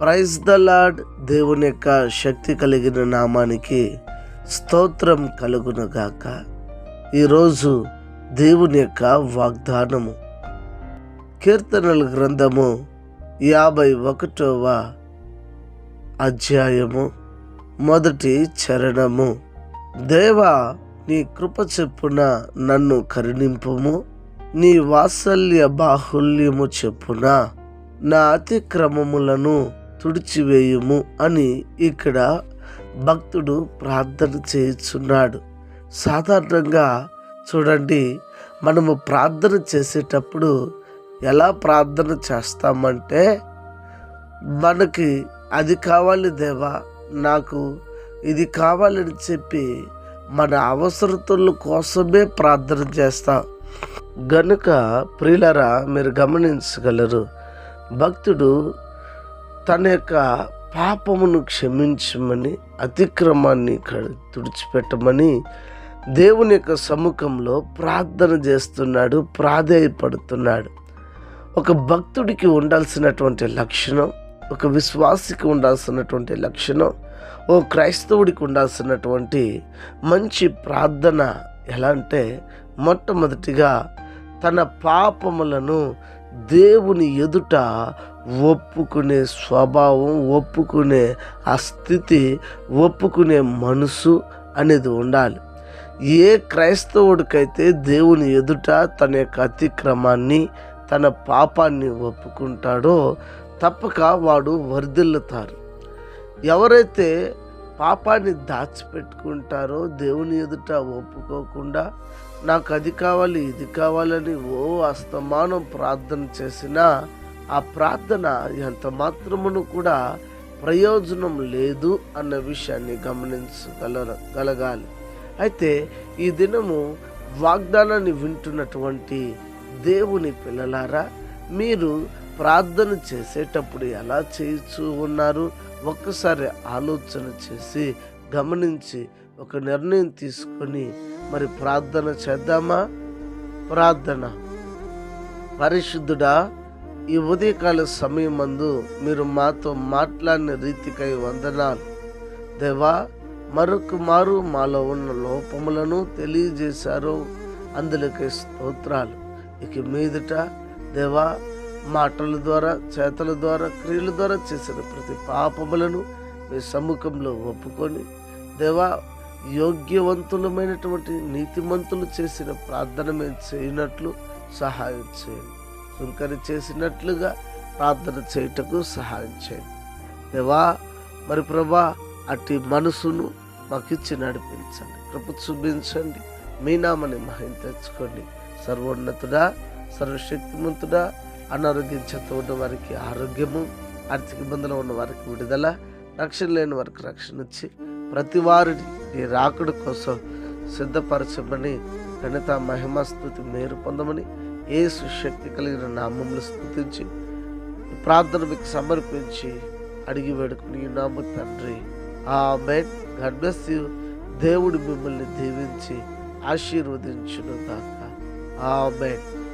Praise the lord దేవుని యొక్క శక్తి కలిగిన నామానికి స్తోత్రం కలుగునగాక ఈరోజు దేవుని యొక్క వాగ్దానము. కీర్తనల గ్రంథము యాభై ఒకటవ అధ్యాయము. మొదటి చరణము. దేవా నీ కృప చెప్పున నన్ను కరుణింపుము. నీ వాత్సల్య బాహుల్యము చెప్పున నా అతిక్రమములను తుడిచివేయుము అని ఇక్కడ భక్తుడు ప్రార్థన చేయుచున్నాడు. సాధారణంగా చూడండి మనము ప్రార్థన చేసేటప్పుడు ఎలా ప్రార్థన చేస్తామంటే మనకి అది కావాలి దేవా నాకు ఇది కావాలని చెప్పి మన అవసరతల కోసమే ప్రార్థన చేస్తాం. గనుక ప్రియులరా మీరు గమనించగలరు భక్తుడు తన యొక్క పాపమును క్షమించమని అతిక్రమాన్ని తుడిచిపెట్టమని దేవుని యొక్క సముఖంలో ప్రార్థన చేస్తున్నాడు ప్రాధేయపడుతున్నాడు. ఒక భక్తుడికి ఉండాల్సినటువంటి లక్షణం ఒక విశ్వాసికి ఉండాల్సినటువంటి లక్షణం ఓ క్రైస్తవుడికి ఉండాల్సినటువంటి మంచి ప్రార్థన ఎలా అంటే మొట్టమొదటిగా తన పాపములను దేవుని ఎదుట ఒప్పుకునే స్వభావం ఒప్పుకునే ఆ స్థితి ఒప్పుకునే మనసు అనేది ఉండాలి. ఏ క్రైస్తవుడికైతే దేవుని ఎదుట తన యొక్క అతిక్రమాన్ని తన పాపాన్ని ఒప్పుకుంటాడో తప్పక వాడు వర్ధిల్లుతారు ఎవరైతే పాపాన్ని దాచిపెట్టుకుంటారో దేవుని ఎదుట ఒప్పుకోకుండా నాకు అది కావాలి ఇది కావాలని ఓ అస్తమానం ప్రార్థన చేసినా ఆ ప్రార్థన ఎంత మాత్రమును కూడా ప్రయోజనం లేదు అన్న విషయాన్ని గమనించగల గలగాలి. అయితే ఈ దినము వాగ్దానాన్ని వింటున్నటువంటి దేవుని పిల్లలారా మీరు ప్రార్థన చేసేటప్పుడు ఎలా చేయించు ఉన్నారు? ఒక్కసారి ఆలోచన చేసి గమనించి ఒక నిర్ణయం తీసుకొని మరి ప్రార్థన చేద్దామా? ప్రార్థన. పరిశుద్ధుడా ఈ ఉదయకాల సమయం మందు మీరు మాతో మాట్లాడిన రీతికై వందనాలు. దేవా మరొక మారు మాలో ఉన్న లోపములను తెలియజేశారు. అందులోకి స్తోత్రాలు. ఇక మీదట దేవా మాటల ద్వారా చేతల ద్వారా క్రియల ద్వారా చేసిన ప్రతి పాపములను మీ సముఖంలో ఒప్పుకొని దేవా యోగ్యవంతులమైనటువంటి నీతిమంతులు చేసిన ప్రార్థన మేము చేయనట్లు సహాయం చేయండి. దుల్కరి చేసినట్లుగా ప్రార్థన చేయుటకు సహాయం చేయండి. దేవా మరి ప్రభా అట్టి మనసును మాకిచ్చి నడిపించండి. కృప చూపించండి. మీ నామని మహిం తెచ్చుకోండి. సర్వోన్నతుడా సర్వశక్తిమంతుడా అనారోగ్యం చెత్త ఉన్న వారికి ఆరోగ్యము ఆర్థిక ఇబ్బందులు ఉన్న వారికి విడుదల రక్షణ లేని వారికి రక్షణ ఇచ్చి ప్రతి వారిని ఈ రాకుడు కోసం సిద్ధపరచమని గణిత మహిమ స్థుతి మేరు పొందమని ఏసు శక్తి కలిగిన నామములు స్థుతించి ప్రార్థన మీకు సమర్పించి అడిగి వేడుకుని నామ తండ్రి. ఆ మెన్ గాడ్ బ్లెస్ యూ దేవుడు మిమ్మల్ని దీవించి ఆశీర్వదించును దాకా ఆ మెన్